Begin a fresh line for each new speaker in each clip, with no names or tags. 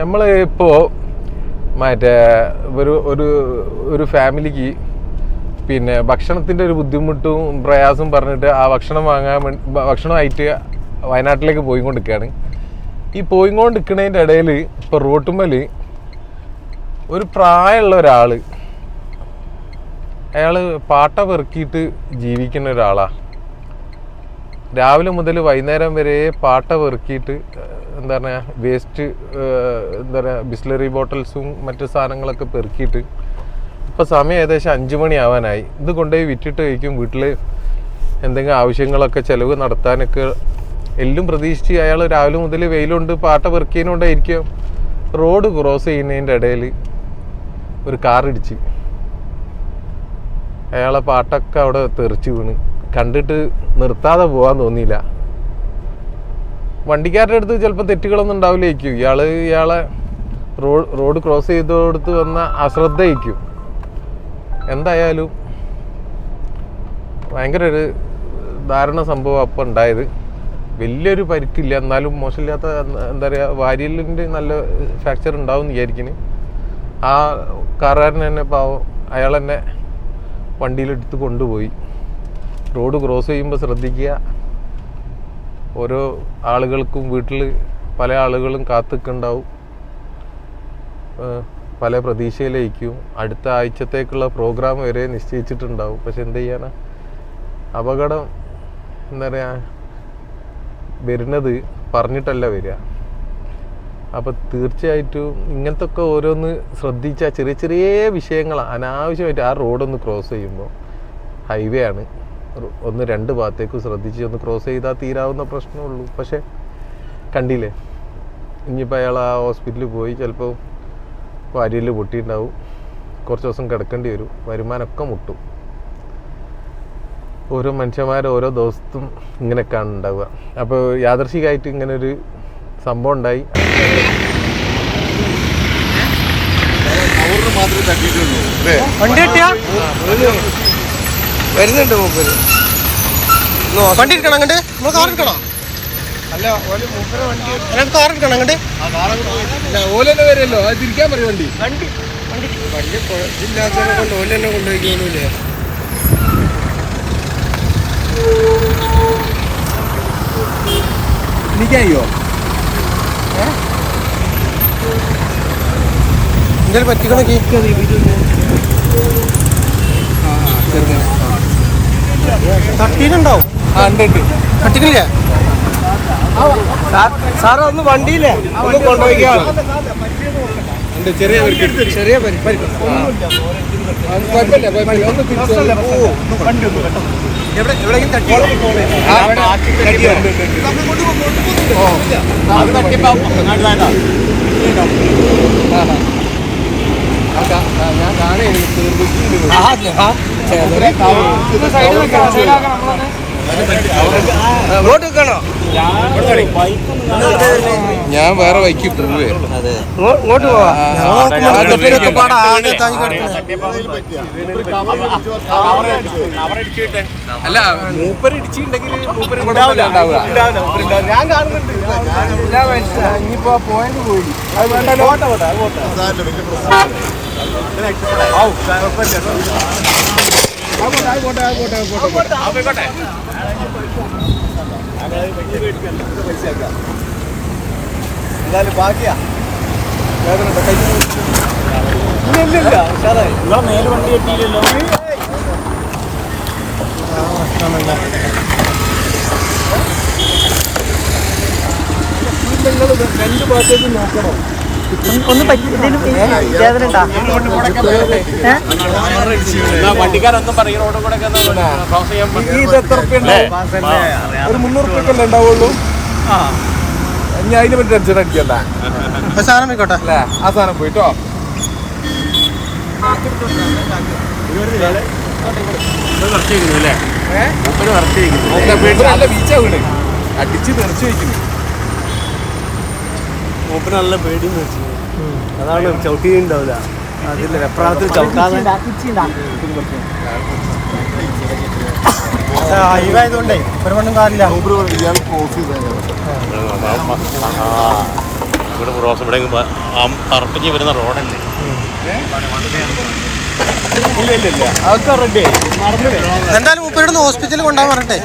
നമ്മൾ ഇപ്പോൾ മറ്റേ ഒരു ഒരു ഒരു ഫാമിലിക്ക് പിന്നെ ഭക്ഷണത്തിന്റെ ഒരു ബുദ്ധിമുട്ടും പ്രയാസവും പറഞ്ഞിട്ട് ആ ഭക്ഷണം വാങ്ങാൻ ഭക്ഷണമായിട്ട് വയനാട്ടിലേക്ക് പോയിക്കൊണ്ടിരിക്കുകയാണ് ഈ പോയി പോയിക്കൊണ്ടിരിക്കുന്നതിന്റെ ഇടയിൽ ഇപ്പോൾ റോട്ടുമ്മൽ ഒരു പ്രായമുള്ള ഒരാൾ അയാൾ പാട്ട പെറുക്കിയിട്ട് ജീവിക്കുന്ന ഒരാളാണ് രാവിലെ മുതൽ വൈകുന്നേരം വരെ പാട്ട പെറുക്കിയിട്ട് എന്താ പറയുക വേസ്റ്റ് എന്താ പറയുക ബിസ്ലറി ബോട്ടിൽസും മറ്റു സാധനങ്ങളൊക്കെ പെറുക്കിയിട്ട് ഇപ്പോൾ സമയം ഏകദേശം അഞ്ച് മണിയാവാനായി. ഇത് കൊണ്ടുപോയി വിറ്റിട്ട് കഴിക്കും. വീട്ടിൽ എന്തെങ്കിലും ആവശ്യങ്ങളൊക്കെ ചിലവ് നടത്താനൊക്കെ എല്ലാം പ്രതീക്ഷിച്ച് അയാൾ രാവിലെ മുതൽ വെയിലുണ്ട് പാട്ട പെറുക്കിയതിനുകൊണ്ടായിരിക്കും റോഡ് ക്രോസ് ചെയ്യുന്നതിന്റെ ഇടയിൽ ഒരു കാർ ഇടിച്ച്. അയാളെ പാട്ടൊക്കെ അവിടെ തെറിച്ച് വീണ്. കണ്ടിട്ട് നിർത്താതെ പോകാൻ തോന്നിയില്ല. വണ്ടിക്കാരുടെ അടുത്ത് ചിലപ്പോൾ തെറ്റുകളൊന്നും ഉണ്ടാവില്ലായിരിക്കും. ഇയാൾ ഇയാളെ റോഡ് റോഡ് ക്രോസ് ചെയ്തോടുത്ത് വന്ന അശ്രദ്ധയിക്കും എന്തായാലും ഭയങ്കര ഒരു ധാരണ സംഭവം അപ്പം ഉണ്ടായത്. വലിയൊരു പരിക്കില്ല. എന്നാലും മോശമില്ലാത്ത എന്താ പറയുക വാരിയലിന്റെ നല്ല ഫ്രാക്ചർ ഉണ്ടാവും വിചാരിക്കുന്നു. ആ കാറുകാരൻ തന്നെ പാവം അയാൾ തന്നെ വണ്ടിയിലെടുത്ത് കൊണ്ടുപോയി. റോഡ് ക്രോസ് ചെയ്യുമ്പോൾ ശ്രദ്ധിക്കുക. ഓരോ ആളുകൾക്കും വീട്ടിൽ പല ആളുകളും കാത്തിക്കുണ്ടാവും. പല പ്രതീക്ഷയിലേക്കും. അടുത്ത ആഴ്ചത്തേക്കുള്ള പ്രോഗ്രാം വരെ നിശ്ചയിച്ചിട്ടുണ്ടാവും. പക്ഷെ എന്ത് ചെയ്യാനാ? അപകടം എന്താ പറയുക വരുന്നത് പറഞ്ഞിട്ടല്ല വരിക. അപ്പോൾ തീർച്ചയായിട്ടും ഇങ്ങനത്തെ ഒക്കെ ഓരോന്ന് ശ്രദ്ധിച്ചാൽ ചെറിയ ചെറിയ വിഷയങ്ങളാണ് അനാവശ്യമായിട്ട് ആ റോഡൊന്ന് ക്രോസ് ചെയ്യുമ്പോൾ ഹൈവേ ആണ്. ഒന്ന് രണ്ട് ഭാഗത്തേക്ക് ശ്രദ്ധിച്ച് ഒന്ന് ക്രോസ് ചെയ്താൽ തീരാവുന്ന പ്രശ്നമുള്ളൂ. പക്ഷേ കണ്ടില്ലേ? ഇനിയിപ്പോൾ അയാൾ ആ ഹോസ്പിറ്റലിൽ പോയി ചിലപ്പോൾ വാരിയിൽ പൊട്ടിയിട്ടുണ്ടാവും. കുറച്ച് ദിവസം കിടക്കേണ്ടി വരും. വരുമാനമൊക്കെ മുട്ടും. ഓരോ മനുഷ്യന്മാർ ഓരോ ദിവസത്തും ഇങ്ങനെയൊക്കെയാണ് ഉണ്ടാവുക അപ്പോൾ യാദർശികമായിട്ട് ഇങ്ങനെ ഒരു സംഭവം ഉണ്ടായി.
മാത്രമേ കിട്ടിയാ
വരുന്നുണ്ട് മൂപ്പര്.
വണ്ടി എടുക്കണം അങ്ങോട്ട്? നമ്മൾ കാർ എടുക്കണോ?
അല്ല ഓൽ മൂപ്പര് വണ്ടി
അതിനകത്ത് കാർ എടുക്കണം അങ്ങോട്ട്.
ഓലെന്നെ വരുമല്ലോ. അത് തിരിക്കാൻ പറയും വണ്ടി. വണ്ടി വണ്ടി. കുഴപ്പമില്ലാത്തതിനെ കൊണ്ട് ഓൽ തന്നെ കൊണ്ടുപോയിക്കോളൂലേ എനിക്കയ്യോ
എന്തെങ്കിലും പറ്റിക്കണക്കി തട്ടീനുണ്ടാവും തട്ടിക്കില്ലേ
സാറ് ഒന്ന് വണ്ടിയില്ലേ? ഒന്ന് കൊണ്ടുപോയിക്കാം ഉണ്ട് ചെറിയ ചെറിയ പരിക്ക്. കുഴപ്പമില്ല കുഴപ്പമില്ല ഒന്ന് തിരിച്ചു
എവിടെ എവിടെയെങ്കിലും തട്ടി
ഞാൻ
വേറെ വൈക്ക് പോവേ.
ഇങ്ങോട്ട്
അല്ല മൂപ്പര് ഇടിച്ചിട്ടുണ്ടെങ്കിൽ
ഞാൻ കാണുന്നുണ്ട്. ഇനിയിപ്പോ പോയിന്റ് പോയി അത് എന്തായാലും ബാക്കിയാ വേദന ഇല്ല ഇല്ല ഉഷാറായി മേൽ വണ്ടി എത്തിയില്ലല്ലോ നിങ്ങൾ രണ്ട് ഭാഗത്തേക്ക് നോക്കണം
ഒന്ന് പറ്റി എന്തെങ്കിലും വേദന ഉണ്ടാ.
വണ്ടിക്കാരൊന്നും പറയും റോഡ് കൂടെ ക്രോസ് ചെയ്യാൻ
ഇത് എത്ര? ഒരു മുന്നൂറ് ഉണ്ടാവുള്ളൂ? ഇനി അതിനെ പറ്റി ടെൻഷൻ അടിക്കണ്ട.
സാധനം പോയിക്കോട്ടെ.
അല്ലേ? ആ സാധനം പോയിട്ടോ? നല്ല ബീച്ചാ വീട് അടിച്ച് തെറിച്ച് വയ്ക്കുന്നു
മൂപ്പര് നല്ല പേടിയെന്ന് വെച്ചു അതാണ് ചവിട്ടി ഉണ്ടാവില്ല അതില്ല വെപ്രാളത്തിൽ ചവിട്ടാതെ
ഹൈവേ ആയതുകൊണ്ടേ ഒരു മണ്ണും കാറില്ല
ഇവിടെ ക്രോസ് ഇവിടെ അറപ്പിഞ്ഞ് വരുന്ന റോഡല്ലേ
ഇല്ല ഇല്ല ഇല്ല അതൊക്കെ റെഡി ആയി. നടന്നില്ലേ?
എന്തായാലും മുപ്പരുടെ ഹോസ്പിറ്റലിൽ കൊണ്ടുപോകാൻ പറഞ്ഞിട്ടെ.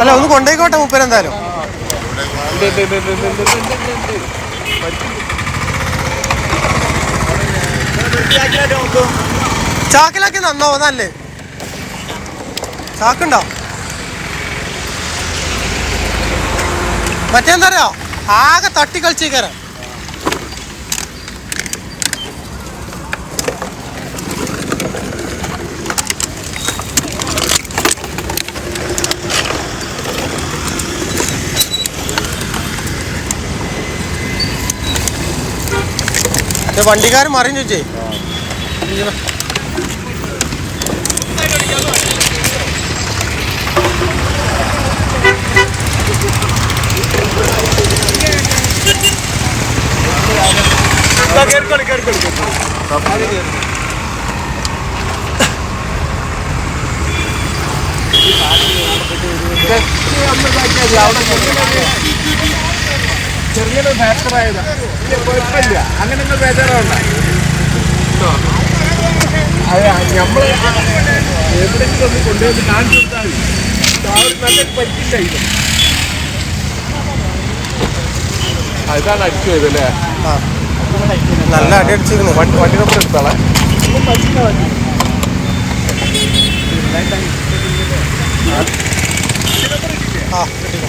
അല്ല ഒന്ന് കൊണ്ടേക്കോട്ടെ മുപ്പര് എന്തായാലും. ചാക്കിലാക്കി നന്നാവോ നല്ലേ. ചാക്കുണ്ടോ? മറ്റേന്താ അറിയോ ആകെ തട്ടി കളിച്ചേക്കാരാ വണ്ടിക്കാരൻ മറിഞ്ഞു ചോദിച്ചേ
ചെറിയൊരു ഫാക്ടർ ആയതാ കുഴപ്പമില്ല. അങ്ങനെ നിങ്ങൾ ബേജാറാവണ്ട അതെ നമ്മൾ എവിടെയെങ്കിലും ഒന്ന് കൊണ്ടുവന്ന് കാണിച്ചു കൊടുത്താൽ മതി ആ നല്ലൊരു പറ്റിണ്ടായിരുന്നു ഇതാണ് അടിച്ചു പോയതല്ലേ
നല്ല അടി അടിച്ചിരുന്നു
വണ്ടി വണ്ടി നമ്പർ എടുത്താളെ?
ആ. കിട്ടിക്കോ.